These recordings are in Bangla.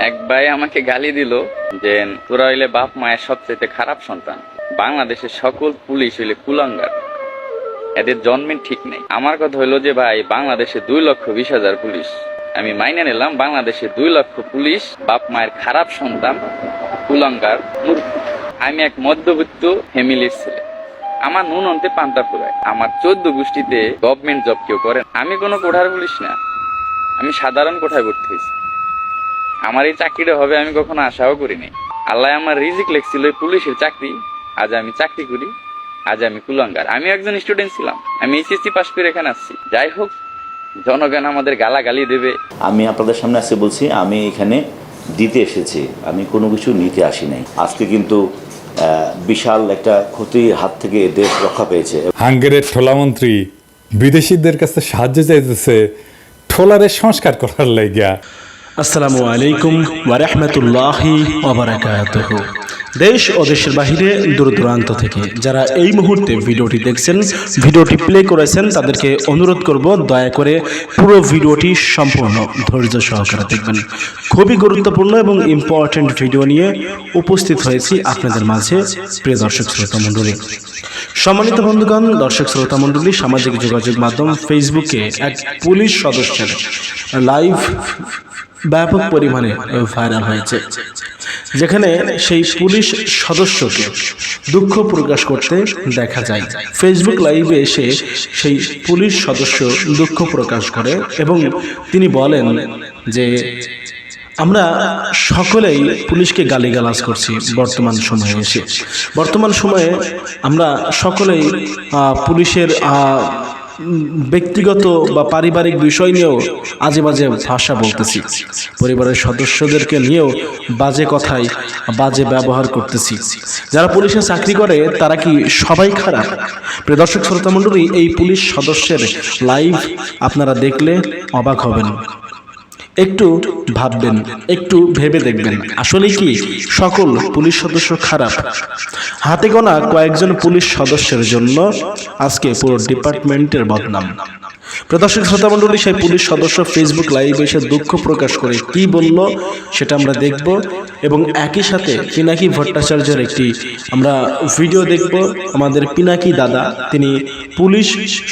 এক ভাই আমাকে গালি দিল যে, তোরা হইলে বাপ মায়ের সবচেয়ে খারাপ সন্তান। বাংলাদেশের সকল পুলিশ হইলে কুলাঙ্গার। এদের জন্মের ঠিক নেই। আমার কথা হইল যে, ভাই, বাংলাদেশে দুই লক্ষ বিশ হাজার পুলিশ। আমি মাইনে নিলাম বাংলাদেশে দুই লক্ষ পুলিশ, বাপ মায়ের খারাপ সন্তান, কুলাঙ্গার আমি এক মধ্যবিত্ত ফ্যামিলির ছেলে। আমার নুন অন্তে পান্তা ফুরায়। আমার চোদ্দ গোষ্ঠীতে গভর্নমেন্ট জব কেউ করেন আমি কোনো কোঠার পুলিশ না। আমি সাধারণ কোঠায় ভর্তি হয়েছি। আমার এই চাকরিটা হবে আমি কখনো আশাও করিনি। আল্লাহ আমার রিজিক লেখছিল এই পুলিশের চাকরি। আজ আমি চাকরি করি। আজ আমি কুলাঙ্গার। আমি একজন স্টুডেন্ট ছিলাম। আমি এইচএসসি পাস করে এখানে আসছি। যাই হোক জনগণ আমাদের গালাগালি দেবে। আমি আপনাদের সামনে আসতে বলছি আমি এখানে দিতে এসেছি। আমি কোনো কিছু নিতে আসি নাই। আজকে কিন্তু আহ, বিশাল একটা ক্ষতির হাত থেকে দেশ রক্ষা পেয়েছে। হাঙ্গেরের ঠোলামন্ত্রী বিদেশিদের কাছে সাহায্য চাইতেছে ঠোলারের সংস্কার করার লাইগা আসসালামু আলাইকুম ওয়ারহমতুল্লাহি ওবরাকাতুহু দেশ ও দেশের বাহিরে দূর দূরান্ত থেকে যারা এই মুহূর্তে ভিডিওটি দেখছেন, ভিডিওটি প্লে করেছেন, তাদেরকে অনুরোধ করব, দয়া করে পুরো ভিডিওটি সম্পূর্ণ ধৈর্য সহকারে দেখবেন। খুবই গুরুত্বপূর্ণ এবং ইম্পর্ট্যান্ট ভিডিও নিয়ে উপস্থিত হয়েছি আপনাদের মাঝে প্রিয় দর্শক শ্রোতা মণ্ডলী। সম্মানিত বন্ধুগণ, দর্শক শ্রোতা মণ্ডলী, সামাজিক যোগাযোগ মাধ্যম ফেসবুকে এক পুলিশ সদস্যের লাইভ ব্যাপক পরিমাণে ভাইরাল হয়েছে। যেখানে সেই পুলিশ সদস্যকে দুঃখ প্রকাশ করতে দেখা যায়। ফেসবুক লাইভে এসে সেই পুলিশ সদস্য দুঃখ প্রকাশ করে এবং তিনি বলেন যে, আমরা সকলেই পুলিশকে গালিগালাজ করছি বর্তমান সময়ে এসে। বর্তমান সময়ে আমরা সকলেই পুলিশের ব্যক্তিগত বা পারিবারিক বিষয় নিয়েও আজে বাজে ভাষা বলতেছি। পরিবারের সদস্যদেরকে নিয়েও বাজে কথায় বাজে ব্যবহার করতেছি। যারা পুলিশে চাকরি করে, তারা কি সবাই খারাপ? প্রিয় দর্শক, শ্রোতা মণ্ডলী, এই পুলিশ সদস্যের লাইভ আপনারা দেখলে অবাক হবেন। একটু ভাববেন, একটু ভেবে দেখবেন। আসলে কি, সকল পুলিশ সদস্য খারাপ। হাতে গোনা কয়েকজন পুলিশ সদস্যের জন্য আজকে পুরো ডিপার্টমেন্টের বদনাম। প্রদর্শক শ্রোতা মণ্ডলী, সেই পুলিশ সদস্য ফেসবুক লাইভে এসে দুঃখ প্রকাশ করে কি বলল সেটা আমরা দেখব এবং একই সাথে পিনাকি ভট্টাচার্যের একটি আমরা ভিডিও দেখব। আমাদের পিনাকি দাদা, তিনি পুলিশ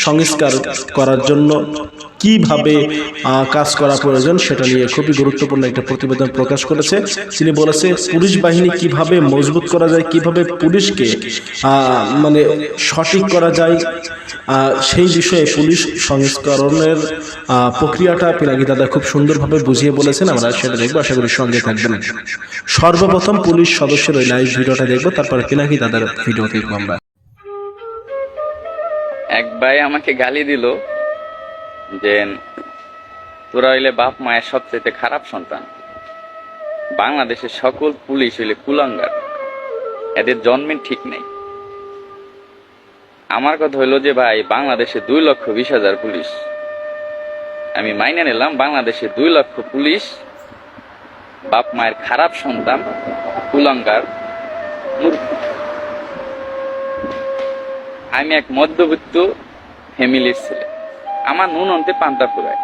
সংস্কার করার জন্য কীভাবে কাজ করা প্রয়োজন সেটা নিয়ে খুবই গুরুত্বপূর্ণ একটা প্রতিবেদন প্রকাশ করেছে। তিনি বলেছে, পুলিশ বাহিনী কীভাবে মজবুত করা যায়, কীভাবে পুলিশকে মানে সঠিক করা যায় সেই বিষয়ে পুলিশ সংস্করণের প্রক্রিয়াটা পিনাকি দাদা খুব সুন্দরভাবে বুঝিয়ে বলেছেন। আমরা সেটা দেখব, আশা করি সঙ্গে থাকবেন। সর্বপ্রথম পুলিশ সদস্যের ওই লাইভ ভিডিওটা দেখব, তারপরে পিনাকি দাদার ভিডিও দেখব আমরা। এক ভাই আমাকে গালি দিল। যে তোরা হইলে বাপ মায়ের সবচেয়ে খারাপ সন্তান। বাংলাদেশের সকল পুলিশ হইলে কুলাঙ্গার। এদের জন্মের ঠিক নেই। আমার কথা হইল যে ভাই, বাংলাদেশে দুই লক্ষ বিশ হাজার পুলিশ। আমি মাইনে নিলাম বাংলাদেশে দুই লক্ষ পুলিশ, বাপ মায়ের খারাপ সন্তান, কুলাঙ্গার আমি এক মধ্যবিত্ত ফ্যামিলির ছেলে। আমার নুন অন্তে পান্তা ফুরায়।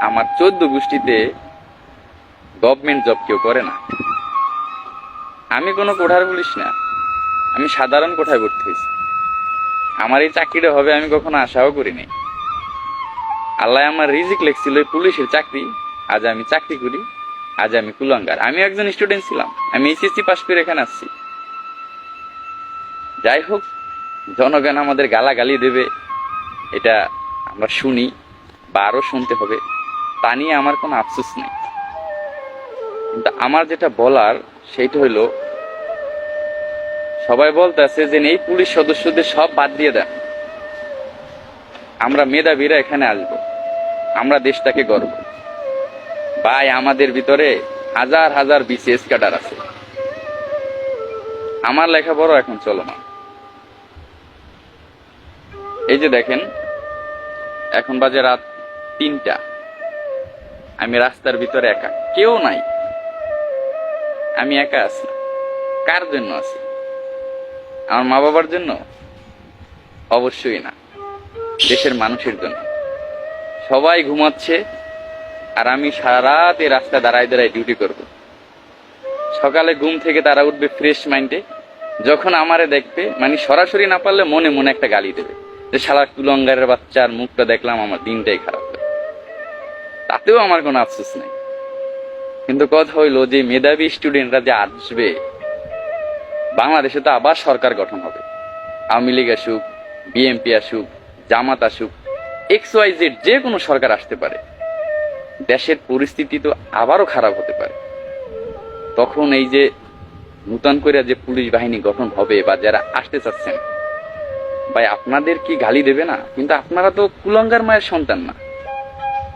আমার চোদ্দ গোষ্ঠীতে গভর্নমেন্ট জব কেউ করে না। আমি কোনো কোঠার পুলিশ না। আমি সাধারণ কোঠায় ভর্তি হয়েছি। আমার এই চাকরিটা হবে আমি কখনো আশাও করিনি। আল্লাহ আমার রিজিক লেখছিল পুলিশের চাকরি। আজ আমি চাকরি করি, আজ আমি কুলাঙ্গার। আমি একজন স্টুডেন্ট ছিলাম। আমি এইচএসসি পাস করে এখানে আসছি। যাই হোক, জনগণ আমাদের গালাগালি দেবে। এটা আমরা শুনি বা আরও শুনতে হবে, তা নিয়ে আমার কোনো আফসোস নেই। কিন্তু আমার যেটা বলার সেইটা হইল সবাই বলতেছে যে এই পুলিশ সদস্যদের সব বাদ দিয়ে দেন। আমরা মেধাবীরা এখানে আসব, আমরা দেশটাকে গর্ব ভাই, আমাদের ভিতরে হাজার হাজার বিসিএস ক্যাডার আছে। আমার লেখাপড়া এখন চলো না এই যে দেখেন এখন বাজে রাত তিনটা। আমি রাস্তার ভিতরে একা। কেউ নাই। আমি একা আছি। কার জন্য আছি? আমার মা বাবার জন্য? অবশ্যই না। দেশের মানুষের জন্য। সবাই ঘুমাচ্ছে আর আমি সারা রাত এই রাস্তায় দাঁড়ায় দাঁড়ায় ডিউটি করব। সকালে ঘুম থেকে তারা উঠবে ফ্রেশ মাইন্ডে যখন আমারে দেখবে মানে সরাসরি না পারলে মনে মনে একটা গালি দেবে। যে শালা কুলঙ্গারের বাচ্চার মুখটা দেখলাম, আমার দিনটাই খারাপ। তাতেও আমার কোনো আফসোস নেই। কিন্তু কথা হইল যে মেধাবী স্টুডেন্টরা যে আসবে, বাংলাদেশে তো আবার সরকার গঠন হবে। আওয়ামী লীগ আসুক, বিএনপি আসুক, জামাত আসুক, এক্স ওয়াই জেড যে কোনো সরকার আসতে পারে। দেশের পরিস্থিতি তো আবারও খারাপ হতে পারে। তখন এই যে নূতন করে যে পুলিশ বাহিনী গঠন হবে বা যারা আসতে চাচ্ছেন ভাই, আপনাদের কি গালি দেবে না? কিন্তু আপনারা তো কুলঙ্গার মায়ের সন্তান না।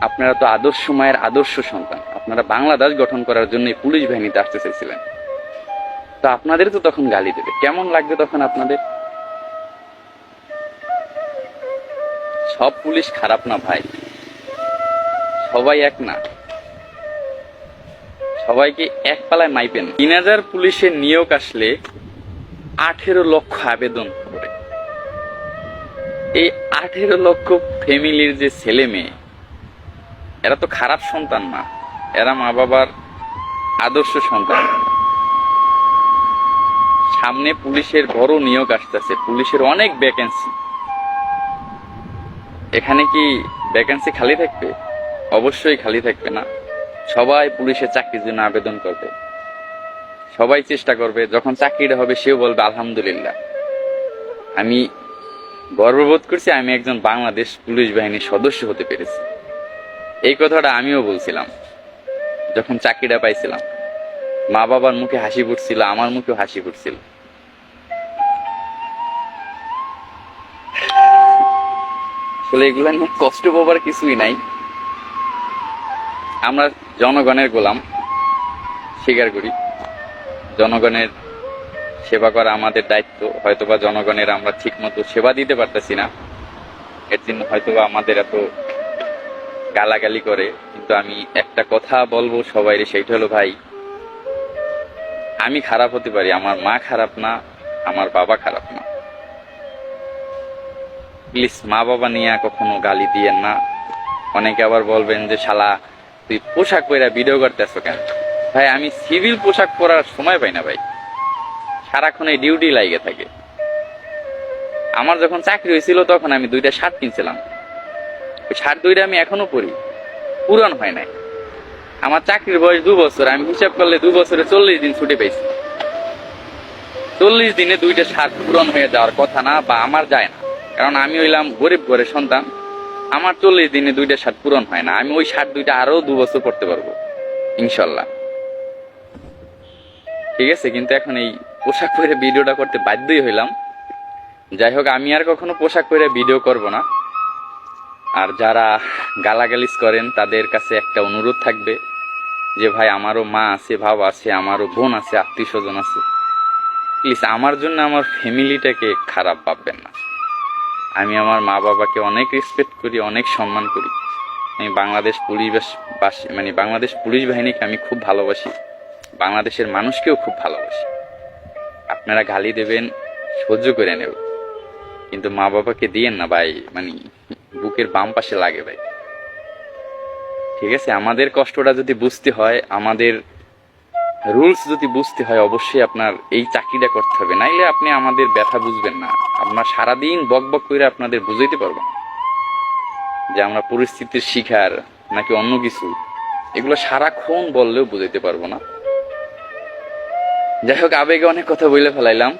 আপনারা তো আদর্শ মায়ের আদর্শ সন্তান। আপনারা বাংলাদেশ গঠন করার জন্য পুলিশ বাহিনীতে আসতে চাইছিলেন তো আপনাদের তো তখন গালি দেবে। কেমন লাগবে তখন আপনাদের? সব পুলিশ খারাপ না ভাই। সবাই এক না। সবাইকে এক পালায় মাইপেন। তিন হাজার পুলিশের নিয়োগ আসলে আঠেরো লক্ষ আবেদন করে। এই আঠেরো লক্ষ ফ্যামিলির যে ছেলে মেয়ে, এরা তো খারাপ সন্তান না এরা মা বাবার আদর্শ সন্তান। সামনে পুলিশের বড় নিয়োগ আসতেছে, পুলিশের অনেক ভ্যাকেন্সি এখানে কি ভ্যাকেন্সি খালি থাকবে? অবশ্যই খালি থাকবে না। সবাই পুলিশের চাকরির জন্য আবেদন করবে। সবাই চেষ্টা করবে, যখন চাকরিটা হবে সেও বলবে, আলহামদুলিল্লাহ। আমি গর্ববোধ করছি আমি একজন বাংলাদেশ পুলিশ বাহিনীর সদস্য হতে পেরেছি। এই কথাটা আমিও বলছিলাম, যখন চাকরিটা পাইছিলাম। মা বাবার মুখে হাসি ফুটছিল, আমার মুখেও হাসি ফুটছিল। আসলে এগুলা নিয়ে কষ্ট পাবার কিছুই নাই। আমরা জনগণের গোলাম, স্বীকার করি। জনগণের সেবা করা আমাদের দায়িত্ব। হয়তোবা জনগণের আমরা ঠিক মতো সেবা দিতে পারতেছি না। এর জন্য হয়তোবা আমাদের এত গালাগালি করে। কিন্তু আমি একটা কথা বলব সবাই সেইটা হলো ভাই, আমি খারাপ হতে পারি, আমার মা খারাপ না, আমার বাবা খারাপ না। প্লিজ মা বাবা নিয়ে কখনো গালি দিয়েন না। অনেকে আবার বলবেন যে, শালা, তুই পোশাক পরে ভিডিও করতেছ কেন? ভাই, আমি সিভিল পোশাক পরার সময় পাই না ভাই। সারাক্ষণ এই ডিউটি লাগে থাকে। আমার যখন চাকরি হয়েছিল তখন আমি দুইটা শার্ট কিনছিলাম। ওই শার্ট দুইটা আমি এখনও পরি। পূরণ হয় নাই। আমার চাকরির বয়স দু বছর, আমি হিসাব করলে দু বছরে চল্লিশ দিন ছুটি পেয়েছি চল্লিশ দিনে দুইটা শার্ট পূরণ হয়ে যাওয়ার কথা না বা আমার যায় না। কারণ আমি হইলাম গরিব ঘরের সন্তান। আমার চল্লিশ দিনে দুইটা শার্ট পূরণ হয় না। আমি ওই শার্ট দুইটা আরও দু বছর পড়তে পারব। ইনশাল্লাহ। ঠিক আছে? কিন্তু এখন এই পোশাক পরে ভিডিওটা করতে বাধ্যই হইলাম। যাই হোক, আমি আর কখনো পোশাক পরে ভিডিও করব না। আর যারা গালাগালিজ করেন, তাদের কাছে একটা অনুরোধ থাকবে যে, ভাই, আমারও মা আছে, ভাব আছে, আমারও বোন আছে আত্মীয় স্বজন আছে। প্লিজ আমার জন্য আমার ফ্যামিলিটাকে খারাপ ভাববেন না। আমি আমার মা বাবাকে অনেক রেসপেক্ট করি, অনেক সম্মান করি। আমি বাংলাদেশ পুলিশ মানে বাংলাদেশ পুলিশ বাহিনীকে আমি খুব ভালোবাসি। বাংলাদেশের মানুষকেও খুব ভালোবাসি। আপনারা গালি দেবেন, সহ্য করে নেব। কিন্তু মা বাবাকে দিয়েন না ভাই মানে বুকের বাম পাশে লাগে ভাই। ঠিক আছে, আমাদের কষ্টটা যদি বুঝতে হয়, আমাদের রুলস যদি বুঝতে হয়, অবশ্যই আপনার এই চাকরিটা করতে হবে। নাইলে আপনি আমাদের ব্যথা বুঝবেন না। আপনার সারাদিন বক বক করে আপনাদের বুঝাইতে পারব যে আমরা পরিস্থিতির শিকার নাকি অন্য কিছু, এগুলো সারাক্ষণ বললেও বুঝাইতে পারব না। যাই হোক আবেগে অনেক কথা বলে ফেলাইলাম।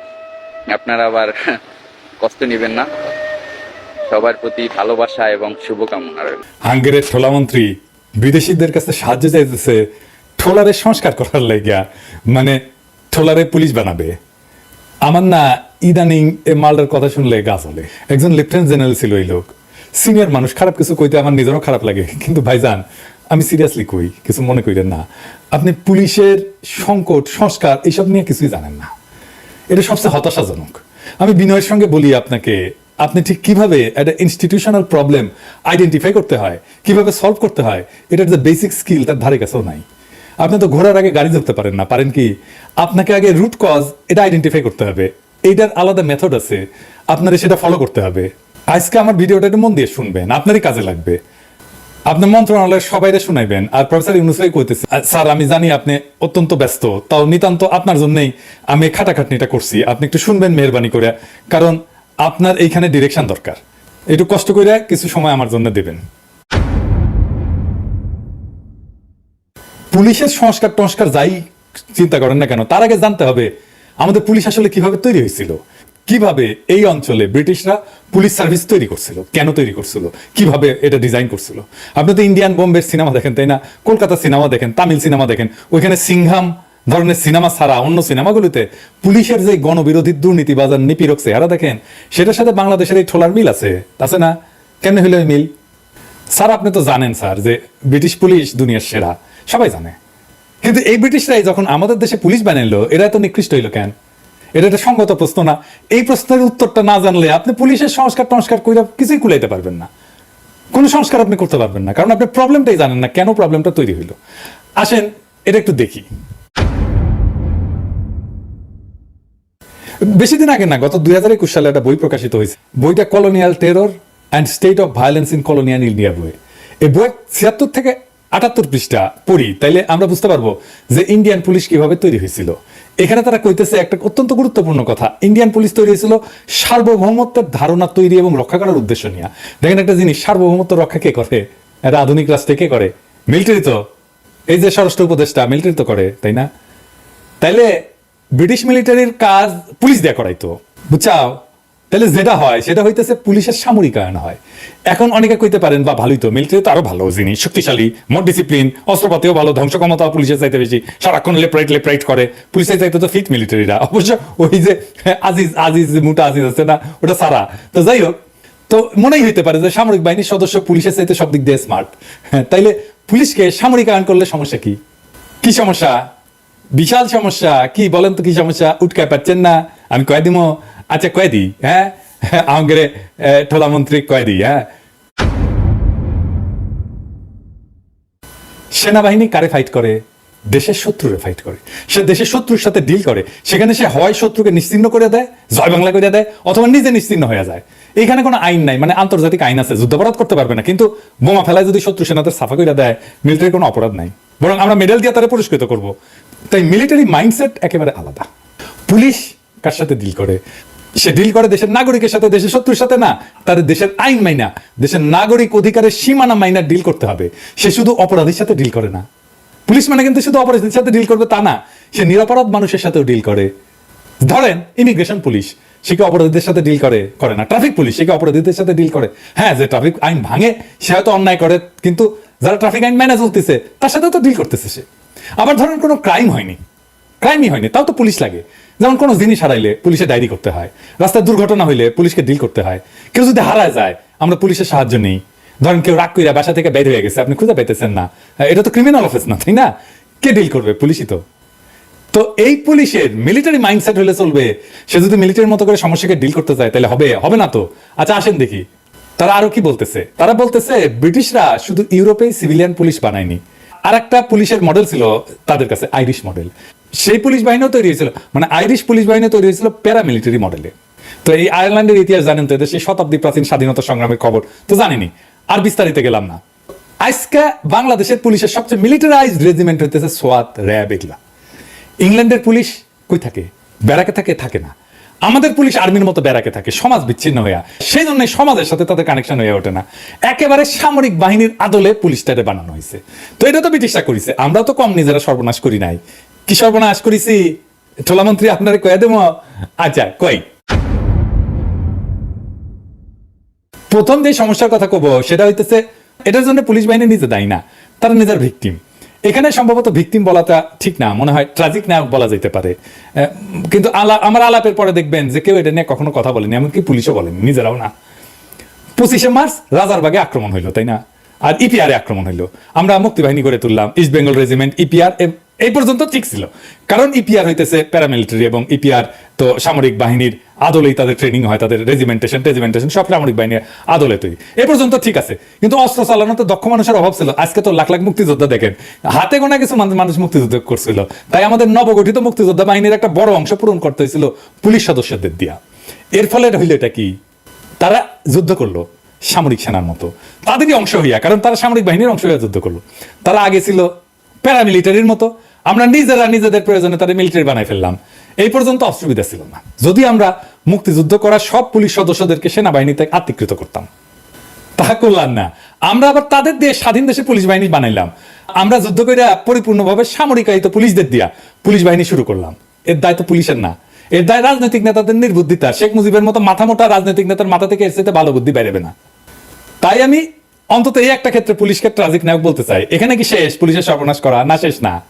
আপনারা আবার কষ্ট নেবেন না। সবার প্রতি ভালোবাসা এবং শুভকামনা রইল। হাঙ্গেরের ঠোলামন্ত্রী বিদেশিদের কাছে সাহায্য চাইতেছে ঠোলারের সংস্কার করার লাইগা মানে ঠোলারে পুলিশ বানাবে। আমার না ইদানিং এ মালটার কথা শুনলে গা চলে একজন লেফটেন্যান্ট জেনারেল ছিল এই লোক। সিনিয়র মানুষ, খারাপ কিছু কইতে আমার নিজেরও খারাপ লাগে। কিন্তু ভাইজান আমি সিরিয়াসলি কই, কিছু মনে কইলেন না। আপনি পুলিশের সংকট, সংস্কার এইসব নিয়ে কিছুই জানেন না। এটা সবচেয়ে হতাশাজনক। আমি বিনয়ের সঙ্গে বলি আপনাকে, আপনি ঠিক কীভাবে একটা ইনস্টিটিউশনাল প্রবলেম আইডেন্টিফাই করতে হয়, কীভাবে সলভ করতে হয়, এটার যে বেসিক স্কিল তার ধারে কাছেও নাই। আপনি তো ঘোড়ার আগে গাড়ি ধরতে পারেন না, পারেন কি? আপনাকে আগে রুট কজ এটা আইডেন্টিফাই করতে হবে। এইটার আলাদা মেথড আছে, আপনার সেটা ফলো করতে হবে। আজকে আমার ভিডিওটা একটু মন দিয়ে শুনবেন, আপনারই কাজে লাগবে। আপনি মন্ত্রণালয়ের সবাইরে শুনাইবেন, আর প্রফেসর ইউনুসরাই কইতেছে স্যার, আমি জানি আপনি অত্যন্ত ব্যস্ত, তাও নিতান্ত আপনার জন্যই আমি খাটাখাটনিটা করছি। আপনি একটু শুনবেন মেহরবানি করে, কারণ আপনার এইখানে ডিরেকশন দরকার। একটু কষ্ট করে কিছু সময় আমার জন্য দেবেন। পুলিশের সংস্কার টংস্কার যাই চিন্তা করেন না কেন, তার আগে জানতে হবে, আমাদের পুলিশ আসলে কীভাবে তৈরি হয়েছিল। কীভাবে এই অঞ্চলে ব্রিটিশরা পুলিশ সার্ভিস তৈরি করছিল? কেন তৈরি করছিল? কীভাবে এটা ডিজাইন করছিল? আপনি তো ইন্ডিয়ান বোম্বের সিনেমা দেখেন, তাই না? কলকাতা সিনেমা দেখেন, তামিল সিনেমা দেখেন, ওইখানে সিংহাম ধরনের সিনেমা ছাড়া অন্য সিনেমাগুলোতে পুলিশের যে গণবিরোধী দুর্নীতি বাজার নিপীড়ক চেহারা দেখেন, সেটার সাথে বাংলাদেশের এই ঠোলার মিল আছে? আছে না? কেন হইল মিল? স্যার, আপনি তো জানেন, স্যার, যে ব্রিটিশ পুলিশ দুনিয়ার সেরা। সবাই জানে। কিন্তু এই ব্রিটিশরাই যখন আমাদের দেশে পুলিশ বানাইলো, এরা তো নিকৃষ্ট হইল কেন? এটা একটা সঙ্গত প্রশ্ন না। এই প্রশ্নের উত্তরটা না জানলে আপনি পুলিশের সংস্কার টংস্কার কইরা কিছুই কুলাইতে পারবেন না। কোনো সংস্কার আপনি করতে পারবেন না, কারণ আপনি প্রবলেমটাই জানেন না কেন প্রবলেমটা তৈরি হইল। আসেন, এটা একটু দেখি। বেশি দিন আগে না, গত দুই হাজার একুশ সালে একটা বই প্রকাশিত হয়েছে। বইটা colonial terror and state of violence in colonial India বই এই বই ছিয়াত্তর থেকে আটাত্তর পৃষ্ঠা পড়ি, তাইলে আমরা বুঝতে পারব যে ইন্ডিয়ান পুলিশ কীভাবে তৈরি হয়েছিল। এখানে তারা কইতেছে একটা অত্যন্ত গুরুত্বপূর্ণ কথা। ইন্ডিয়ান পুলিশ তৈরি হয়েছিল সার্বভৌমত্বের ধারণা তৈরি এবং রক্ষা করার উদ্দেশ্য নিয়ে। দেখেন একটা জিনিস, সার্বভৌমত্ব রক্ষা কে করে? একটা আধুনিক রাষ্ট্রে কে করে? মিলিটারি তো। এই যে স্বরাষ্ট্র উপদেষ্টা মিলিটারি তো করে, তাই না? তাইলে ব্রিটিশ মিলিটারির কাজ পুলিশ দিয়ে করাইতো। বুঝছাও? তাহলে যেটা হয়, সেটা হইতেছে পুলিশের সামরিকায়ন হয়। এখন অনেকে কইতে পারেন বা ভালোই তো মিলিটারি তো আরও ভালো জিনিস শক্তিশালী মোর ডিসিপ্লিন অস্ত্রপাতিও ভালো, ধ্বংস ক্ষমতা পুলিশের চাইতে বেশি, সারাক্ষণ লেপ্রাইট লেপ্রাইট করে। পুলিশের চাইতে তো ফিট মিলিটারিরা অবশ্য ওই যে আজিজ আজিজ মুটা আজিজ আছে না, ওটা সারা। তো যাই হোক, তো মনেই হইতে পারে যে সামরিক বাহিনীর সদস্য পুলিশের চাইতে সব দিক দিয়ে স্মার্ট হ্যাঁ তাইলে পুলিশকে সামরিকায়ন করলে সমস্যা কি? কি সমস্যা? বিশাল সমস্যা। কি বলেন তো কি সমস্যা? উঠকায় পাচ্ছেন না। আমি কয়ে দিমো আচ্ছা কয়ে দিই হ্যাঁ? আমাদের ঠোলা মন্ত্রী কয়ে দিই হ্যাঁ? সেনাবাহিনী কারে ফাইট করে? দেশের শত্রুরে ফাইট করে। সে দেশের শত্রুর সাথে ডিল করে। সেখানে সে হয় শত্রুকে নিশ্চিন্ন করে দেয়, জয় বাংলা করে দেয়, অথবা নিজে নিশ্চিন্ন হয়ে যায়। এখানে কোনো আইন নাই মানে আন্তর্জাতিক আইন আছে যুদ্ধাপরাধ করতে পারবে না। কিন্তু বোমা ফেলায় যদি শত্রু সেনাদের সাফা করে দেয় মিলিটারি কোনো অপরাধ নাই। বরং আমরা মেডেল দিয়ে তারা পুরস্কৃত করব। তাই মিলিটারি মাইন্ডসেট একেবারে আলাদা। পুলিশ কার সাথে ডিল করে? সে ডিল করে দেশের নাগরিকের সাথে, দেশের শত্রুর সাথে না, তার দেশের আইন মাইনা, দেশের নাগরিক অধিকারের সীমানা মাইনা ডিল করতে হবে। সে শুধু অপরাধীর সাথে ডিল করে না। পুলিশ মানে কিন্তু শুধু অপরাধীর সাথে ডিল করবে তা না, সে নিরাপরাধ মানুষের সাথেও ডিল করে। ধরেন ইমিগ্রেশন পুলিশ সে কি অপরাধীদের সাথে ডিল করে? করে না। ট্রাফিক পুলিশ সে কি অপরাধীদের সাথে ডিল করে? হ্যাঁ যে ট্রাফিক আইন ভাঙে, সে হয়তো অন্যায় করে, কিন্তু যারা ট্রাফিক আইন মেনে চলতেছে, তার সাথে তো ডিল করতেছে সে। আবার ধরেন কোনো ক্রাইম হয়নি। ক্রাইমই হয়নি, তাও তো পুলিশ লাগে। যেমন কোনো জিনিস হারাইলে পুলিশে ডায়েরি করতে হয় রাস্তায় দুর্ঘটনা হইলে পুলিশকে ডিল করতে হয়, কেউ যদি হারায় যায়, আমরা পুলিশের সাহায্য নেই। ধরেন কেউ রাগ কইরা বাসা থেকে বের হয়ে গেছে, আপনি খুঁজে পাইতেছেন না। এটা তো ক্রিমিনাল অফিস না, তাই না? কে ডিল করবে, পুলিশই তো। তো এই পুলিশের মিলিটারি মাইন্ডসেট হলে চলবে। সে যদি মিলিটারির মতো করে সমস্যাকে ডিল করতে চায়, তাহলে হবে হবে না তো। আচ্ছা আসেন দেখি। তারা আরও কি বলতেছে? তারা বলতেছে, ব্রিটিশরা শুধু ইউরোপেই সিভিলিয়ান পুলিশ বানায়নি। আর একটা পুলিশের মডেল ছিল তাদের কাছে আইরিশ মডেল সেই পুলিশ বাহিনীও তৈরি হয়েছিল। মানে আইরিশ পুলিশ বাহিনী তৈরি হয়েছিল প্যারামিলিটারি মডেলে তো এই আয়ারল্যান্ডের ইতিহাস জানেন তো সেই শতাব্দী প্রাচীন স্বাধীনতা সংগ্রামের খবর। তো জানেনি আর বিস্তারিত গেলাম না। আজকে বাংলাদেশের পুলিশের সবচেয়ে মিলিটারাইজড রেজিমেন্ট হইতেছে সোয়াত র্যাব এগুলা। ইংল্যান্ডের পুলিশ কই থাকে? ব্যারাকে থাকে থাকে না। আমাদের পুলিশ আর্মির মতো ব্যারাকে থাকে, সমাজ বিচ্ছিন্ন হইয়া। সেই জন্য সমাজের সাথে তাদের কানেকশন হয়ে ওঠে না। একেবারে সামরিক বাহিনীর আদলে পুলিশটারে বানানো হয়েছে তো এটা তো ব্রিটিশরা করেছে। আমরা তো কম নিজেরা সর্বনাশ করি নাই। আপনারে কয়ে দেবো? আচ্ছা কই? প্রথম যে সমস্যার কথা কব, সেটা হইতেছে, এটার জন্য পুলিশ বাহিনী নিজে দায়ী না, তারা নিজের ভিকটিম। এখানে সম্ভবত ভিকটিম বলাটা ঠিক না, মনে হয় ট্রাজিক নায়ক বলা যেতে পারে। কিন্তু আলা, আমার আলাপের পরে দেখবেন যে কেউ এটা নিয়ে কখনো কথা বলেনি, এমনকি পুলিশও বলেনি, নিজেরাও না। পঁচিশে মার্চ, রাজারবাগে আক্রমণ হইল, তাই না? আর ইপিআর আক্রমণ হইল। আমরা মুক্তি বাহিনী করে তুললাম, ইস্ট বেঙ্গল রেজিমেন্ট, ইপিআর এই পর্যন্ত ঠিক ছিল। কারণ ইপিআর হইতেছে প্যারামিলিটারি এবং ইপিআর তো সামরিক বাহিনীর আদলেই তাদের ট্রেনিং হয়, তাদের রেজিমেন্টেশন রেজিমেন্টেশন সব সামরিক বাহিনীর আদলে তৈরি এ পর্যন্ত ঠিক আছে। কিন্তু অস্ত্র চালানোতে দক্ষ মানুষের অভাব ছিল। আজকে তো লাখ লাখ মুক্তিযোদ্ধা দেখেন। হাতে গোনা কিছু মানুষ মানুষ মুক্তিযুদ্ধ করছিল। তাই আমাদের নবগঠিত মুক্তিযোদ্ধা বাহিনীর একটা বড় অংশ পূরণ করতে হয়েছিল পুলিশ সদস্যদের দিয়া। এর ফলে হইল এটা কি? তারা যুদ্ধ করল সামরিক সেনার মতো। তাদেরই অংশ হইয়া, কারণ তারা সামরিক বাহিনীর অংশ হইয়া যুদ্ধ করল। তারা আগে ছিল প্যারামিলিটারির মতো আমরা নিজেরা নিজেদের প্রয়োজনে তাদের মিলিটারি বানাই ফেললাম। এই পর্যন্ত অসুবিধা ছিল না। যদি আমরা মুক্তিযুদ্ধ করা সব পুলিশ সদস্যদেরকে সেনাবাহিনীতে আত্মীকৃত করতাম। তা করলাম না। আমরা আবার তাদের দিয়ে স্বাধীন দেশে পুলিশ বাহিনী বানাইলাম। আমরা যুদ্ধ করে পরিপূর্ণভাবে সামরিকায়িত পুলিশদের দিয়া পুলিশ বাহিনী শুরু করলাম। এর দায় তো পুলিশের না। এর দায় রাজনৈতিক নেতাদের নির্বুদ্ধিতা। শেখ মুজিবের মতো মাথা মোটা রাজনৈতিক নেতার মাথা থেকে চাইতে ভালো বুদ্ধি বেরোবে না। তাই আমি অন্তত এই একটা ক্ষেত্রে পুলিশকে ট্রাজিক নায়ক বলতে চাই। এখানে কি শেষ? পুলিশের সর্বনাশ করা? না, শেষ না।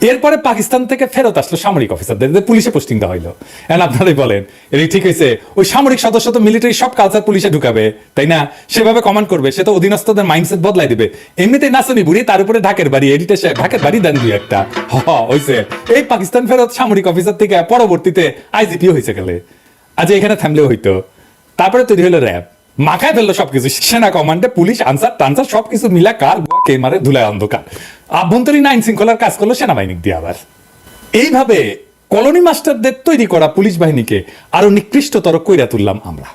এরপরে পাকিস্তান থেকে ফেরত আসলো সামরিক অফিসারদের। পুলিশে পোস্টিং দেওয়া হইল। এখন আপনারাই বলেন এর ঠিক হয়েছে। ওই সামরিক সদস্য তো মিলিটারি সব কালচার পুলিশে ঢুকাবে তাই না? সেভাবে কমান্ড করবে সে তো অধীনস্থদের মাইন্ডসেট বদলাই দিবে। এমনিতেই নাচনি বুড়ি তার উপরে ঢাকের বাড়ি এডিটে সে ঢাকের বাড়ি দেন দুই একটা। হ হ, হইছে। এই পাকিস্তান ফেরত সামরিক অফিসার থেকে পরবর্তীতে আইজিপি হয়েছে গেলে। আজ এখানে থামলেও হইতো। তারপরে তৈরি হলো র্যাব মাখায় ফেলল সবকিছু। সেনা কমান্ডে পুলিশ আনসার টানসার সবকিছু মিলা কার কে মারে ধুলায় অন্ধকার। আভ্যন্তরীণ আইন শৃঙ্খলার কাজ করল সেনাবাহিনী দিয়ে আবার। এইভাবে কলোনি মাস্টারদের তৈরি করা পুলিশ বাহিনীকে আরও নিকৃষ্টতর কইরা তুললাম আমরা।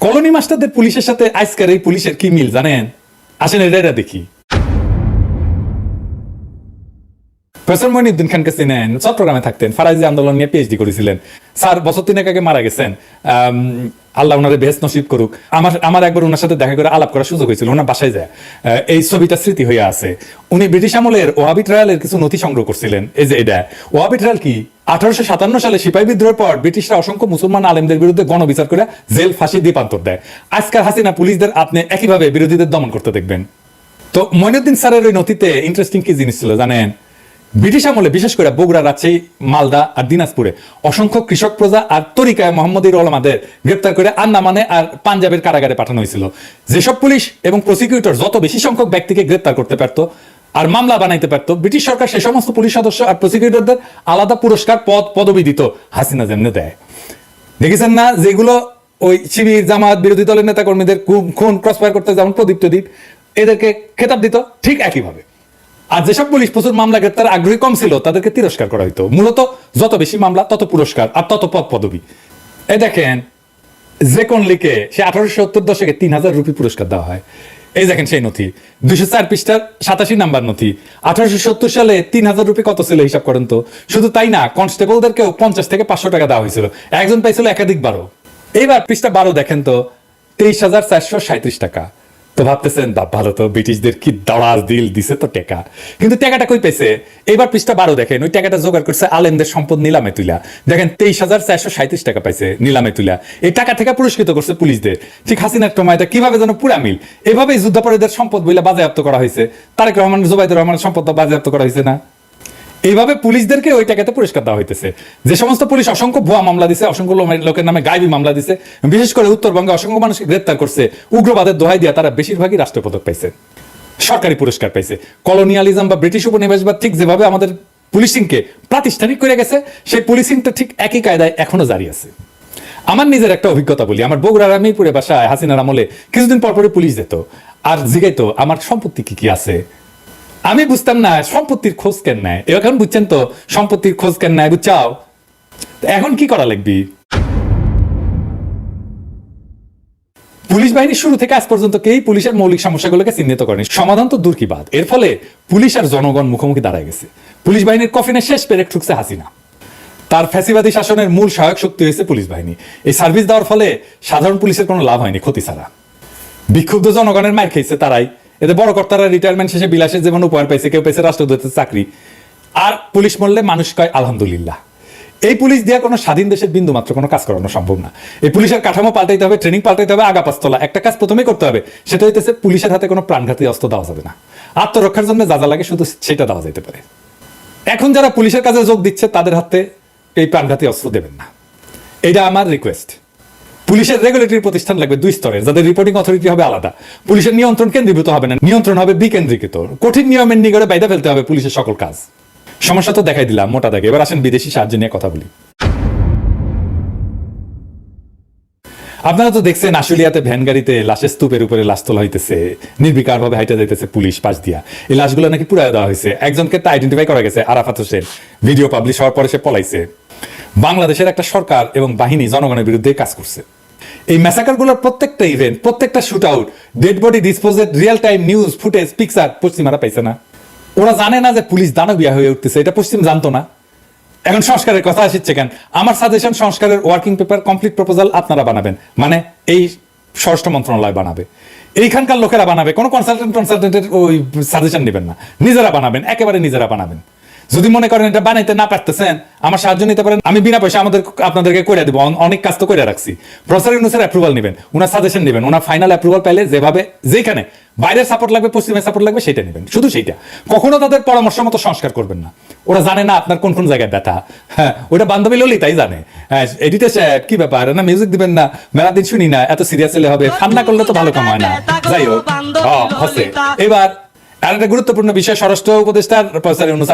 কলোনি মাস্টারদের পুলিশের সাথে আজকের এই পুলিশের কি মিল জানেন? আসেন এটা দেখি। প্রফেসর মইনুদ্দিন খানকে চিনেন চট্টগ্রামে থাকতেন, ফারাজি আন্দোলন নিয়ে পিএইচডি করেছিলেন। স্যার, বছর তিনেক আগে মারা গেছেন। আল্লাহ ওনারে বেশ নসিব করুক। আমার আমার একবার ওনার সাথে দেখা করে আলাপ করার সুযোগ হয়েছিল ওনার বাসায় যায়। এই ছবিটা স্মৃতি হয়ে আছে। উনি ব্রিটিশ আমলের ওয়াবি ট্রায়ালের কিছু নথি সংগ্রহ করছিলেন। এই যে এটা ওয়াবি ট্রায়াল কি? আঠারোশো সাতান্ন সালে সিপাহী বিদ্রোহের পর ব্রিটিশরা অসংখ্য মুসলমান আলেমদের বিরুদ্ধে গণবিচার করে জেল, ফাঁসি দ্বীপান্তর দেয়। আজকাল হাসিনা পুলিশদের আপনি একইভাবে বিরোধীদের দমন করতে দেখবেন। তো মইনুদ্দিন স্যারের ওই নথিতে ইন্টারেস্টিং কি জিনিস ছিল জানেন? ব্রিটিশ আমলে, বিশেষ করে বগুড়া রাজশাহী মালদা আর দিনাজপুরে, অসংখ্য কৃষক প্রজা আর তরিকায় মোহাম্মদীর ওলামাদের গ্রেপ্তার করে আন্দামানে আর পাঞ্জাবের কারাগারে পাঠানো হয়েছিল। যেসব পুলিশ এবং প্রসিকিউটর যত বেশি সংখ্যক ব্যক্তিকে গ্রেপ্তার করতে পারতো আর মামলা বানাইতে পারতো, ব্রিটিশ সরকার সে সমস্ত পুলিশ সদস্য আর প্রসিকিউটরদের আলাদা পুরস্কার, পদ, পদবি দিত, হাসিনা যেমনি দেয়। দেখেছেন না যেগুলো ওই শিবির জামাত বিরোধী দলের নেতা কর্মীদের খুন, ক্রসফায়ার করতে যেমন প্রদীপ্ত দ্বীপ, এদেরকে খেতাব দিত ঠিক একইভাবে। আর যেসব পুলিশ প্রচুর মামলা গ্রেপ্তার আগ্রহী কম ছিল, তাদেরকে তিরস্কার করা হইতো। মূলত যত বেশি মামলা, তত পুরস্কার আর তত পদ পদবি। এই দেখেন, যে কোন লিখে সে আঠারোশো সত্তর দশকে তিন হাজার রুপি পুরস্কার দেওয়া হয়। এই দেখেন সেই নথি দুশো চার পৃষ্ঠার সাতাশি নাম্বার নথি। আঠারোশো সত্তর সালে তিন হাজার রুপি কত ছিল হিসাব করেন তো? শুধু তাই না, কনস্টেবলদেরকেও পঞ্চাশ থেকে পাঁচশো টাকা দেওয়া হয়েছিল। একজন পাইছিল একাধিক বারো এইবার পৃষ্ঠা বারো দেখেন তো, তেইশ হাজার চারশো সাঁত্রিশ টাকা। তো ভাবতেছেন, বাপ, ভালো তো, ব্রিটিশদের কি দড়াজ দিল দিছে তো টেকা? কিন্তু টেকাটা কই পেয়েছে? এবার পৃষ্ঠা বারো দেখেন, ওই টেকাটা জোগাড় করছে আলেমদের সম্পদ নিলামে তুলা দেখেন, তেইশ হাজার চারশো সাঁত্রিশ টাকা পাইছে নিলামে তুলা এই টাকা থেকে পুরস্কৃত করছে পুলিশদের। ঠিক হাসিনার সময়টা কীভাবে যেন পুরা মিল। এভাবেই যুদ্ধাপরাধীদের সম্পদ বইলে বাজেয়াপ্ত করা হয়েছে তারেক রহমান জুবাইদুর রহমানের সম্পদ তো বাজেয়াপ্ত করা হয়েছে না। এইভাবে পুলিশদেরকে ওই টাকাতে পুরস্কার দেওয়া হইতেছে। যে সমস্ত পুলিশ অসংখ্য ভুয়া মামলা দিছে, অসংখ্য লোকের নামে গায়েবী মামলা দিছে, বিশেষ করে উত্তরবঙ্গে অসংখ্য মানুষকে গ্রেপ্তার করছে, উগ্রবাদের দোহাই দিয়া তারা বেশিরভাগই রাষ্ট্রপদক পাইছে, সরকারি পুরস্কার পাইছে। কলোনিয়ালিজম বা ব্রিটিশ উপনিবেশবাদ ঠিক যেভাবে আমাদের পুলিশিংকে প্রাতিষ্ঠানিক করে গেছে, সেই পুলিশিংটা ঠিক একই কায়দায় এখনও জারি আছে। আমার নিজের একটা অভিজ্ঞতা বলি, আমার বগুড়ার মিরপুরে বাসায় হাসিনার আমলে কিছুদিন পর পরে পুলিশ যেত, আর জিগাইতো, আমার সম্পত্তি কি কি আছে? আমি বুঝতাম না, সম্পত্তির খোঁজ কেন নেয়? এখন বুঝছেন তো? সম্পত্তির খোঁজ কেন নেয়? বুঝছাও? এখন কি করা লাগবি? পুলিশ বাহিনী শুরু থেকে আজ পর্যন্ত কেই পুলিশের মৌলিক সমস্যাগুলোকে চিহ্নিত করেনি। সমাধান তো দূর কি বাদ। এর ফলে পুলিশ আর জনগণ মুখোমুখি দাঁড়ায় গেছে। পুলিশ বাহিনীর কফিনে শেষ পেরেক ঠুকছে হাসিনা। তার ফ্যাসিবাদী শাসনের মূল সহায়ক শক্তি হয়েছে পুলিশ বাহিনী। এই সার্ভিস দেওয়ার ফলে সাধারণ পুলিশের কোনো লাভ হয়নি, ক্ষতি ছাড়া। বিক্ষুব্ধ জনগণের মার খেয়েছে তারাই। এতে বড় কর্তারা রিটায়ারমেন্ট শেষে বিলাসের যেমন উপহার পাইছে, কেউ পেয়েছে রাষ্ট্রদূতের চাকরি। আর পুলিশ মরলে মানুষ কয়, আলহামদুলিল্লাহ। এই পুলিশ দিয়ে কোনো স্বাধীন দেশের বিন্দু মাত্র কোনো কাজ করানো সম্ভব না। এই পুলিশের কাঠামো পাল্টাইতে হবে ট্রেনিং পাল্টাইতে হবে আগা পাঁচতলা একটা কাজ প্রথমেই করতে হবে, সেটা হইতেছে পুলিশের হাতে কোনো প্রাণঘাতী অস্ত্র দেওয়া যাবে না। আত্মরক্ষার জন্য যা যা লাগে শুধু সেটা দেওয়া যেতে পারে। এখন যারা পুলিশের কাজে যোগ দিচ্ছে, তাদের হাতে এই প্রাণঘাতী অস্ত্র দেবেন না। এটা আমার রিকোয়েস্ট পুলিশের রেগুলেটরি প্রতিষ্ঠান লাগবে দুই স্তরের, যাদের রিপোর্টিং অথরিটি হবে আলাদা। পুলিশের নিয়ন্ত্রণ কেন্দ্রীভূত হবে না, নিয়ন্ত্রণ হবে বিকেন্দ্রীকৃত। কঠিন নিয়মের নিগড়ে বাইদা ফেলতে হবে পুলিশের সকল কাজ। সমস্যা তো দেখাই দিলাম মোটা দাগে। এবার আসেন বিদেশি সাহায্য নিয়ে কথা বলি। আপনারা তো দেখছেন আশুলিয়াতে ভ্যান গাড়িতে লাশের স্তূপের উপরে লাশ তোলা হইতেছে। নির্বিকার ভাবে হাইটা যাইতেছে পুলিশ পাশ দিয়া। এই লাশগুলো নাকি পুরাই দেওয়া হয়েছে একজনকে তা আইডেন্টিফাই করা গেছে, আরাফাত হোসেন। ভিডিও পাবলিশ হওয়ার পরে সে পলাইছে। বাংলাদেশের একটা সরকার এবং বাহিনী জনগণের বিরুদ্ধে কাজ করছে। এই ম্যাসাকারগুলোর প্রত্যেকটা ইভেন্ট প্রত্যেকটা shoot out dead body disposed real time news footage picture পশ্চিমারা পাইছে না। ওরা জানে না যে পুলিশ দানবিয়া হয়ে উঠতেছে, এটা পশ্চিম জানতো না। এখন সংস্কারের কথা আসছে কেন? আমার সাজেশন সংস্কারের ওয়ার্কিং পেপার কমপ্লিট প্রপোজাল আপনারা বানাবেন। মানে এই স্বরাষ্ট্র মন্ত্রণালয় বানাবে। এইখানকার লোকেরা বানাবে, কোনো কনসালটেন্ট কনসালটেন্টের ওই সাজেশন নেবেন না। নিজেরা বানাবেন, একেবারে নিজেরা বানাবেন। যদি মনে করেন এটা বানাইতে না পারতেছেন আমার সাহায্য নিতে পারেন আমি বিনা পয়সা আমাদের আপনাদেরকে করে দেবো। অনেক কাজ তো করে রাখছি। প্রফেসর ইউনুসের অ্যাপ্রুভাল নেবেন ওনার সাজেশন নেবেন ওনার ফাইনাল অ্যাপ্রুভাল পাইলে যেভাবে যেখানে বাইরের সাপোর্ট লাগবে পশ্চিমের সাপোর্ট লাগবে সেটা নেবেন। শুধু সেইটা। কখনো তাদের পরামর্শ মতো সংস্কার করবেন না। ওরা জানে না আপনার কোন কোন জায়গায় ব্যথা। হ্যাঁ ওটা বান্ধবী ললি তাই জানে। হ্যাঁ এডিটে কি ব্যাপার? না মিউজিক দিবেন না। মেলা দিন শুনি না এত সিরিয়াস হলে হবে। ঠান্ডা করলে তো ভালো কাম হয় না যাই হোক। এবার আর একটা গুরুত্বপূর্ণ বিষয়, স্বরাষ্ট্র উপদেষ্টার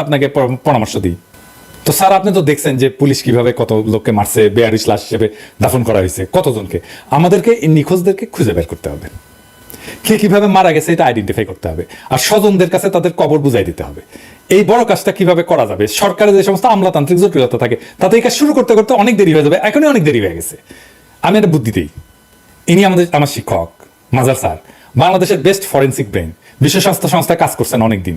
আপনাকে পরামর্শ দিই। তো স্যার, আপনি তো দেখছেন যে পুলিশ কীভাবে কত লোককে মারছে, বেয়ারিশ লাশ হিসেবে দাফন করা হয়েছে, কতজনকে? আমাদেরকে, এই নিখোঁজদেরকে খুঁজে বের করতে হবে। কে কীভাবে মারা গেছে এটা আইডেন্টিফাই করতে হবে। আর স্বজনদের কাছে তাদের কবর বুঝাই দিতে হবে। এই বড় কাজটা কীভাবে করা যাবে? সরকারের যে সমস্ত আমলাতান্ত্রিক জটিলতা থাকে, তাতে এই কাজ শুরু করতে করতে অনেক দেরি হয়ে যাবে, এখনই অনেক দেরি হয়ে গেছে। আমি একটা বুদ্ধি দিই। ইনি আমাদের, আমার শিক্ষক, মাজার স্যার, বাংলাদেশের বেস্ট ফরেন্সিক ব্রেন বিশ্ব স্বাস্থ্য সংস্থায় কাজ করছেন অনেকদিন।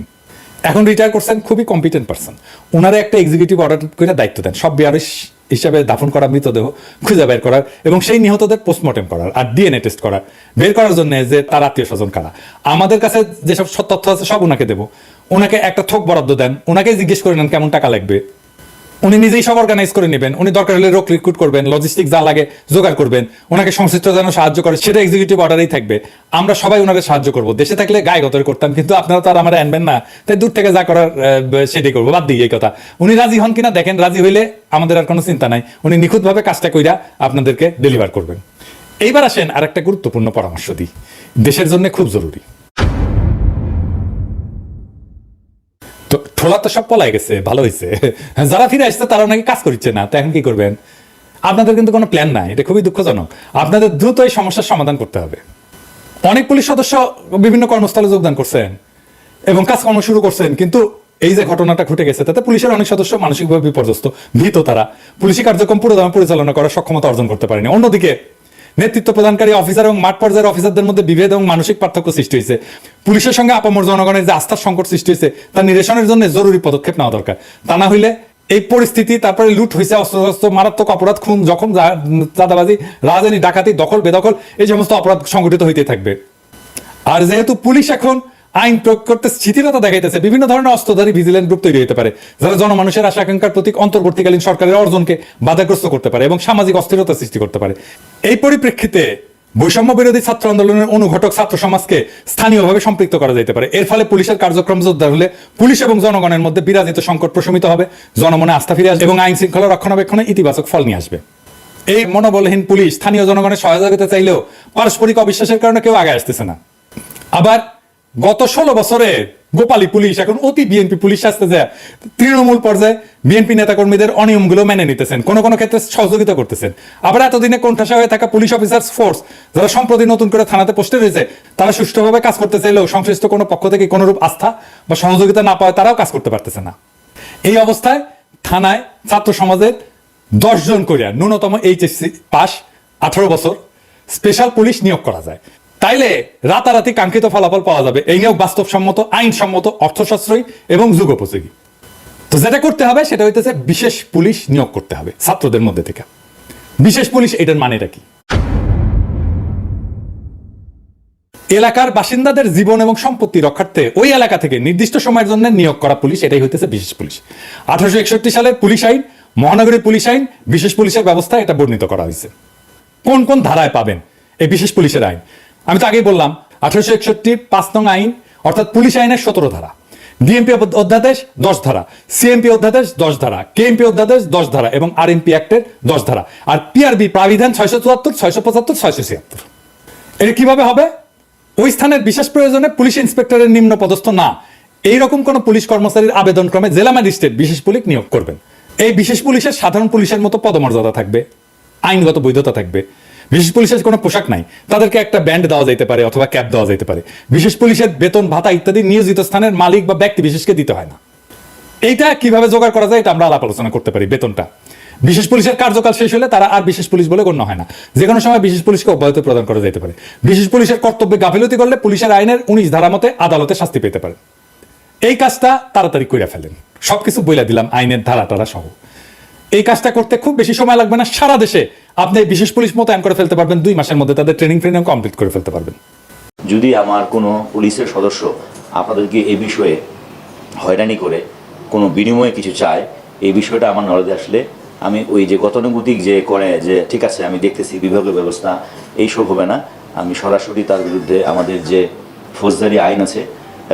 এখন রিটায়ার করছেন খুবই কম্পিটেন্ট পারসন ওনারা একটা এক্সিকিউটিভ অর্ডার করে দায়িত্ব দেন। সব বিয়ারিশ হিসাবে দাফন করা, মৃতদেহ খুঁজে বের করার এবং সেই নিহতদের পোস্টমর্টেম করার আর ডিএনএ টেস্ট করার। বের করার জন্য যে তার আত্মীয় স্বজন কারা। আমাদের কাছে যেসব সব তথ্য আছে, সব ওনাকে দেবো। ওনাকে একটা থোক বরাদ্দ দেন। ওনাকে জিজ্ঞেস করে নেন কেমন টাকা লাগবে। উনি নিজেই সব অর্গানাইজ করে নেবেন। উনি দরকার হলে লোক রিক্রুট করবেন লজিস্টিক যা লাগে জোগাড় করবেন। ওনাকে সংশ্লিষ্ট যেন সাহায্য করে, সেটা এক্সিকিউটিভ অর্ডারেই থাকবে। আমরা সবাই ওনাকে সাহায্য করব। দেশে থাকলে গায়ে গতরে করতাম, কিন্তু আপনারা তো আর আমার আনবেন না। তাই দূর থেকে যা করার সেটাই করব। বাদ দিই এই কথা। উনি রাজি হন কিনা দেখেন, রাজি হইলে আমাদের আর কোনো চিন্তা নাই। উনি নিখুঁতভাবে কাজটা কইরা আপনাদেরকে ডেলিভার করবেন। এইবার আসেন আর একটা গুরুত্বপূর্ণ পরামর্শ দিই। দেশের জন্য খুব জরুরি। ঠোলা তো সব পলাই গেছে, ভালো হয়েছে যারা ফিরে আসছে, তারা নাকি কাজ করছে না, তো এখন কি করবেন? আপনাদের কিন্তু কোনো প্ল্যান নাই, এটা খুবই দুঃখজনক। আপনাদের দ্রুত এই সমস্যার সমাধান করতে হবে। অনেক পুলিশ সদস্য বিভিন্ন কর্মস্থলে যোগদান করছেন এবং কাজকর্ম শুরু করছেন, কিন্তু এই যে ঘটনাটা ঘটে গেছে, তাতে পুলিশের অনেক সদস্য মানসিকভাবে বিপর্যস্ত, ভীত তারা। পুলিশি কার্যক্রম পুরোদমে পরিচালনা করার সক্ষমতা অর্জন করতে পারেনি। অন্যদিকে নেতৃত্ব প্রদানকারী অফিসার এবং মাঠ পর্যায়ের অফিসারদের মধ্যে বিভেদ এবং মানসিক পার্থক্য সৃষ্টি হয়েছে। পুলিশের সঙ্গে আপামর জনগণের যে আস্থার সংকট সৃষ্টি হয়েছে তার নিরসনের জন্য জরুরি পদক্ষেপ নেওয়া দরকার। তা না হইলে এই পরিস্থিতি, তারপরে লুট হয়েছে অস্ত্র মারাত্মক অপরাধ, খুন যখন চাঁদাবাজি, রাজধানী, ডাকাতি দখল বেদখল এই সমস্ত অপরাধ সংগঠিত হইতে থাকবে। আর যেহেতু পুলিশ এখন আইন প্রয়োগ করতে স্থিতিরতা দেখাইতেছে। বিভিন্ন ধরনের অস্ত্রধারী ভিজিলেন্ট গ্রুপ তৈরি হতে পারে, যারা জনমানুষের আশা আকাঙ্ক্ষার প্রতীক অন্তর্বর্তীকালীন সরকারের অর্জনকে বাধাগ্রস্ত করতে পারে এবং সামাজিক অস্থিরতা সৃষ্টি করতে পারে। এই পরিপ্রেক্ষিতে বৈষম্য বিরোধী ছাত্র আন্দোলনের অনুঘটক ছাত্র সমাজকে স্থানীয়ভাবে সম্পৃক্ত করা যেতে পারে। এর ফলে পুলিশের কার্যক্রম জোরদার হলে পুলিশ এবং জনগণের মধ্যে বিরাজিত সংকট প্রশমিত হবে, জনমনে আস্থা ফিরে আসবে এবং আইন শৃঙ্খলা রক্ষণাবেক্ষণে ইতিবাচক ফল নিয়ে আসবে। এই মনোবলহীন পুলিশ স্থানীয় জনগণের সহযোগিতা চাইলেও পারস্পরিক অবিশ্বাসের কারণে কেউ আগে আসতেছে না। আবার গত ষোলো বছরে গোপালী পুলিশ, এখন অতি বিএনপি পুলিশ আসতে যায় তৃণমূল পর্যায়ে বিএনপি নেতাকর্মীদের অনিয়মগুলো মেনে নিতেছেন, কোনো কোনো ক্ষেত্রে সহযোগিতা করতেছেন। আবার এতদিনে কোণঠাসা হয়ে থাকা পুলিশ অফিসার ফোর্স, যারা সম্প্রতি নতুন করে থানাতে পোস্টে রয়েছে, তারা সুষ্ঠুভাবে কাজ করতে চাইলেও সংশ্লিষ্ট কোনো পক্ষ থেকে কোনোরূপ আস্থা বা সহযোগিতা না পাওয়ায় তারাও কাজ করতে পারতেছে না। এই অবস্থায় থানায় ছাত্র সমাজের দশ জন করিয়া ন্যূনতম এইচএসসি পাস, আঠারো বছর, স্পেশাল পুলিশ নিয়োগ করা যায়। তাইলে রাতারাতি কাঙ্ক্ষিত ফলাফল পাওয়া যাবে। এই নিয়োগ বাস্তবসম্মত, আইনসম্মত অর্থসাশ্রয়ী এবং যুগোপযোগী। তো যেটা করতে হবে, সেটা হইতেছে বিশেষ পুলিশ নিয়োগ করতে হবে ছাত্রদের মধ্যে থেকে। বিশেষ পুলিশ, এটার মানেটা কি? এলাকার বাসিন্দাদের জীবন এবং সম্পত্তি রক্ষার্থে ওই এলাকা থেকে নির্দিষ্ট সময়ের জন্য নিয়োগ করা পুলিশ, এটাই হইতেছে বিশেষ পুলিশ। আঠারোশো একষট্টি সালের পুলিশ আইন মহানগরী পুলিশ আইন, বিশেষ পুলিশের ব্যবস্থা এটা বর্ণিত করা হয়েছে কোন কোন ধারায় পাবেন এই বিশেষ পুলিশের আইন? আমি তো আগেই বললাম, আঠারোশো একষট্টি পাঁচ নং আইন, অর্থাৎ পুলিশ আইনের সতেরো ধারা। ডিএমপি অধ্যাদেশ দশ ধারা, সিএমপি অধ্যাদেশ দশ ধারা, কেএমপি অধ্যাদেশ দশ ধারা এবং আরএমপি অ্যাক্টের দশ ধারা। আর পিআরবি প্রাবিধান ছয়শো চুয়াত্তর, ছয়শো পঁচাত্তর, ছয়শো ছিয়াত্তর। এটা কীভাবে হবে? ওই স্থানের বিশেষ প্রয়োজনে পুলিশ ইন্সপেক্টরের নিম্ন পদস্থ না। এইরকম কোন পুলিশ কর্মচারীর আবেদন ক্রমে জেলা ম্যাজিস্ট্রেট বিশেষ পুলিশ নিয়োগ করবেন। এই বিশেষ পুলিশের সাধারণ পুলিশের মতো পদমর্যাদা থাকবে, আইনগত বৈধতা থাকবে। বিশেষ পুলিশের কোনো পোশাক নাই। তাদেরকে একটা ব্যান্ড দেওয়া যেতে পারে অথবা ক্যাপ দেওয়া যেতে পারে। বিশেষ পুলিশের বেতন, ভাতা ইত্যাদি নিয়োজিত স্থানের মালিক বা ব্যক্তি বিশেষকে দিতে হয় না। এইটা কীভাবে জোগাড় করা যায় এটা আমরা আলাপ আলোচনা করতে পারি বেতনটা। বিশেষ পুলিশের কার্যকাল শেষ হলে তারা আর বিশেষ পুলিশ বলে গণ্য হয় না। যে কোনো সময় বিশেষ পুলিশকে অব্যাহতি প্রদান করা যেতে পারে। বিশেষ পুলিশের কর্তব্যে গাফিলতি করলে পুলিশের আইনের উনিশ ধারা মতে আদালতে শাস্তি পেতে পারে। এই কাজটা তাড়াতাড়ি করে ফেলেন। সবকিছু বইলা দিলাম, আইনের ধারা টারা সহ। এই কাজটা করতে খুব বেশি সময় লাগবে না সারা দেশে। আপনি বিশেষ পুলিশ মোতায়েন করে ফেলতে পারবেন, দুই মাসের মধ্যে তাদের ট্রেনিং ট্রেনিং কমপ্লিট করে ফেলতে পারবেন। যদি আমার কোনো পুলিশের সদস্য আপনাদেরকে এই বিষয়ে হয়রানি করে, কোনো বিনিময়ে কিছু চায়, এই বিষয়টা আমার নলেজে আসলে আমি ওই যে গতানুগতিক যে করে যে, ঠিক আছে, আমি দেখতেছি বিভাগীয় ব্যবস্থা এইসব হবে না। আমি সরাসরি তার বিরুদ্ধে আমাদের যে ফৌজদারি আইন আছে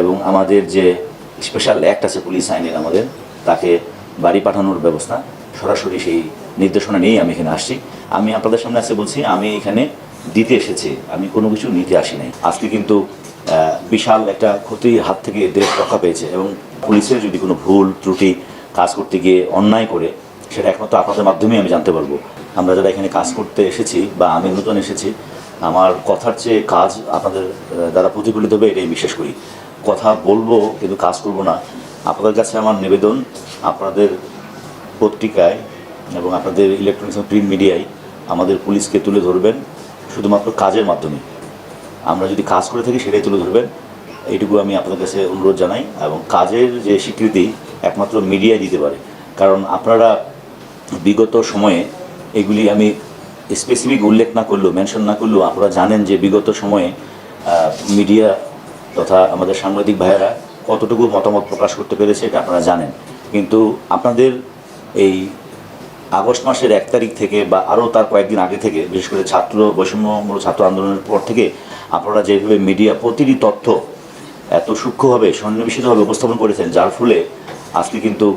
এবং আমাদের যে স্পেশাল অ্যাক্ট আছে পুলিশ আইনের আমাদের, তাকে বাড়ি পাঠানোর ব্যবস্থা সরাসরি সেই নির্দেশনা নিয়েই আমি এখানে আসছি। আমি আপনাদের সামনে আসে বলছি, আমি এখানে দিতে এসেছি। আমি কোনো কিছু নিতে আসি নাই। আজকে কিন্তু বিশাল একটা ক্ষতির হাত থেকে দেশ রক্ষা পেয়েছে এবং পুলিশের যদি কোনো ভুল, ত্রুটি কাজ করতে গিয়ে অন্যায় করে, সেটা একমাত্র আপনাদের মাধ্যমেই আমি জানতে পারব। আমরা যারা এখানে কাজ করতে এসেছি বা আমি নতুন এসেছি, আমার কথার চেয়ে কাজ আপনাদের দ্বারা প্রতিফলিত হবে, এটাই বিশ্বাস করি। কথা বলব, কিন্তু কাজ করব না। আপনাদের কাছে আমার নিবেদন, আপনাদের পত্রিকায় এবং আপনাদের ইলেকট্রনিক্স প্রিন্ট মিডিয়ায় আমাদের পুলিশকে তুলে ধরবেন শুধুমাত্র কাজের মাধ্যমে। আমরা যদি কাজ করে থাকি সেটাই তুলে ধরবেন। এইটুকু আমি আপনাদের কাছে অনুরোধ জানাই এবং কাজের যে স্বীকৃতি একমাত্র মিডিয়া দিতে পারে। কারণ আপনারা বিগত সময়ে এগুলি আমি স্পেসিফিক উল্লেখ না করলেও মেনশন না করলেও আপনারা জানেন যে বিগত সময়ে মিডিয়া তথা আমাদের সাংবাদিক ভাইয়েরা কতটুকু মতামত প্রকাশ করতে পেরেছে এটা আপনারা জানেন। কিন্তু আপনাদের এই আগস্ট মাসের এক তারিখ থেকে বা আরও তার কয়েকদিন আগে থেকে, বিশেষ করে ছাত্র বৈষম্যমূলক ছাত্র আন্দোলনের পর থেকে আপনারা যেভাবে মিডিয়া প্রতিটি তথ্য এত সূক্ষ্মভাবে, সন্নিবেশিতভাবে উপস্থাপন করেছেন, যার ফলে আজকে কিন্তু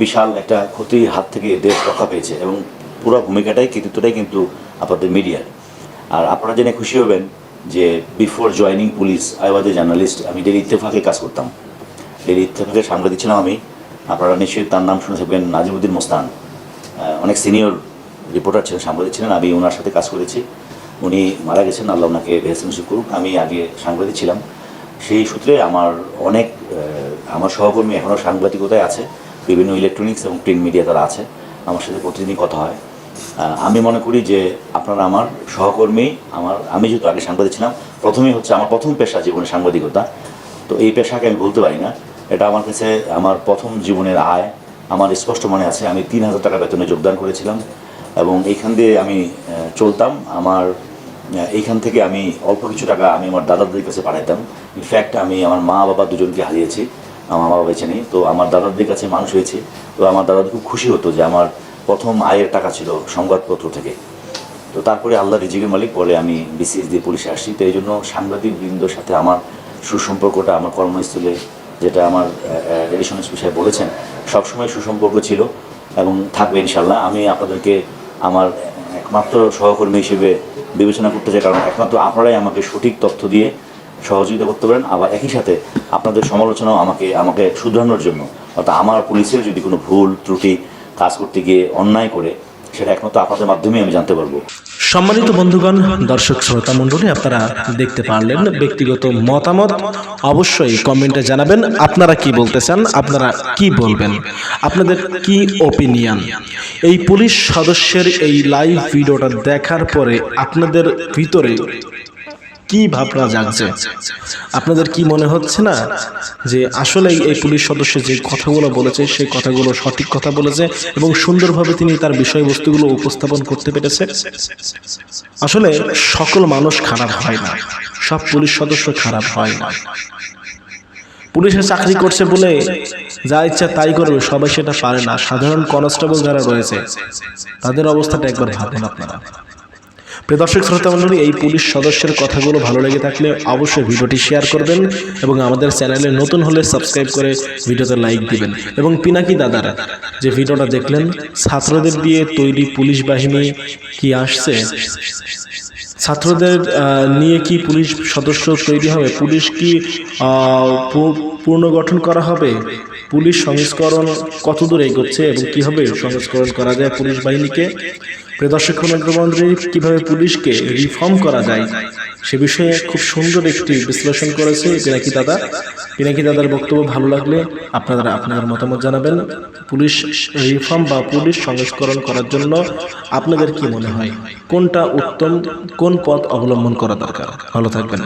বিশাল একটা ক্ষতির হাত থেকে দেশ রক্ষা পেয়েছে এবং পুরো ভূমিকাটাই, কৃতিত্বটাই কিন্তু আপনাদের মিডিয়ার আর আপনারা জেনে খুশি হবেন যে before joining police I a journalist আমি ডেলি ইত্তেফাকে কাজ করতাম। ডেলি ইত্তেফাকে সাংবাদিক ছিলাম আমি। আপনারা নিশ্চয়ই তার নাম শুনে থাকবেন নাজিমুদ্দিন মোস্তান। অনেক সিনিয়র রিপোর্টার ছিলেন, সাংবাদিক ছিলেন, আমি ওনার সাথে কাজ করেছি। উনি মারা গেছেন, আল্লাহ ওনাকে নসিব করুক। আমি আগে সাংবাদিক ছিলাম। সেই সূত্রে আমার অনেক আমার সহকর্মী এখনও সাংবাদিকতায় আছে। বিভিন্ন ইলেকট্রনিক্স এবং প্রিন্ট মিডিয়া তারা আছে। আমার সাথে প্রতিদিনই কথা হয়। আমি মনে করি যে আপনারা আমার সহকর্মী, আমার, আমি যেহেতু আগে সাংবাদিক ছিলাম, প্রথমেই হচ্ছে আমার প্রথম পেশা জীবনে সাংবাদিকতা। তো এই পেশাকে আমি ভুলতে পারি না। এটা আমার কাছে আমার প্রথম জীবনের আয়। আমার স্পষ্ট মনে আছে, আমি তিন হাজার টাকা বেতনে যোগদান করেছিলাম এবং এইখান দিয়ে আমি চলতাম। আমার এইখান থেকে আমি অল্প কিছু টাকা আমি আমার দাদাদের কাছে পাঠাতাম ইনফ্যাক্ট আমি আমার মা বাবা দুজনকে হারিয়েছি। আমার মা বাবা বেঁচে নেই। তো আমার দাদাদের কাছে মানুষ হয়েছে। তো আমার দাদাদের খুব খুশি হতো যে আমার প্রথম আয়ের টাকা ছিল সংবাদপত্র থেকে। তো তারপরে আল্লাহ রিজিকের মালিক পরে আমি বিসিএস দিয়ে পুলিশে আসছি। তো এই জন্য সাংবাদিক বৃন্দর সাথে আমার সুসম্পর্কটা, আমার কর্মস্থলে যেটা আমার রিলেশনের বিষয়ে বলেছেন, সবসময় সুসম্পর্ক ছিল এবং থাকবে ইনশাল্লাহ আমি আপনাদেরকে আমার একমাত্র সহকর্মী হিসেবে বিবেচনা করতে চাই, কারণ একমাত্র আপনারাই আমাকে সঠিক তথ্য দিয়ে সহযোগিতা করতে পারেন। আবার একই সাথে আপনাদের সমালোচনাও আমাকে আমাকে শুধরানোর জন্য। অর্থাৎ আমার পুলিশের যদি কোনো ভুল, ত্রুটি কাজ করতে গিয়ে অন্যায় করে, সেটা একমাত্র আপনাদের মাধ্যমেই আমি জানতে পারব। সম্মানিত বন্ধুগণ, দর্শক শ্রোতা মণ্ডলী, আপনারা দেখতে পারলেন ব্যক্তিগত মতামত। অবশ্যই কমেন্টে জানাবেন, আপনারা কি বলতে চান, আপনারা কি বলবেন, আপনাদের কি ওপিনিয়ন এই পুলিশ সদস্যের এই লাইভ ভিডিওটা দেখার পরে আপনাদের ভিতরে কি ভাবনা জাগছে? আপনাদের কি মনে হচ্ছে না যে আসলেই এই পুলিশ সদস্য যে কথাগুলো বলেছে, সেই কথাগুলো সঠিক কথা বলেছে এবং সুন্দরভাবে তিনি তার বিষয়বস্তুগুলো উপস্থাপন করতে পেরেছে? আসলে সকল মানুষ খারাপ হয় না। সব পুলিশ সদস্য খারাপ হয় না। পুলিশে চাকরি করছে বলে যা ইচ্ছা তাই করবে, সবাই সেটা পারে না। সাধারণ কনস্টেবল যারা রয়েছে, তাদের অবস্থাটা একবার ভাবুন আপনারা। দর্শক শ্রোতা মণ্ডলী এই পুলিশ সদস্যের কথাগুলো ভালো লেগে থাকলে অবশ্যই ভিডিওটি শেয়ার করবেন এবং আমাদের চ্যানেলে নতুন হলে সাবস্ক্রাইব করে ভিডিওতে লাইক দিবেন। এবং পিনাকি দাদার যে ভিডিওটা দেখলেন, ছাত্রদের দিয়ে তৈরি পুলিশ বাহিনী কি আসছে? ছাত্রদের নিয়ে কি পুলিশ সদস্য তৈরি হবে? পুলিশ কি পুনর্গঠন করা হবে? পুলিশ সংস্করণ কতদূর এগোচ্ছে এবং কীভাবে সংস্করণ করা যায় পুলিশ বাহিনীকে? দর্শক মন্ত্রী কীভাবে পুলিশকে রিফর্ম করা যায় সে বিষয়ে খুব সুন্দর একটি বিশ্লেষণ করেছে পিনাকি দাদা। পিনাকি দাদার বক্তব্য ভালো লাগলে আপনারা আপনার মতামত জানাবেন। পুলিশ রিফর্ম বা পুলিশ সংস্করণ করার জন্য আপনাদের কি মনে হয়? কোনটা উত্তম, কোন পথ অবলম্বন করা দরকার? ভালো থাকবেন।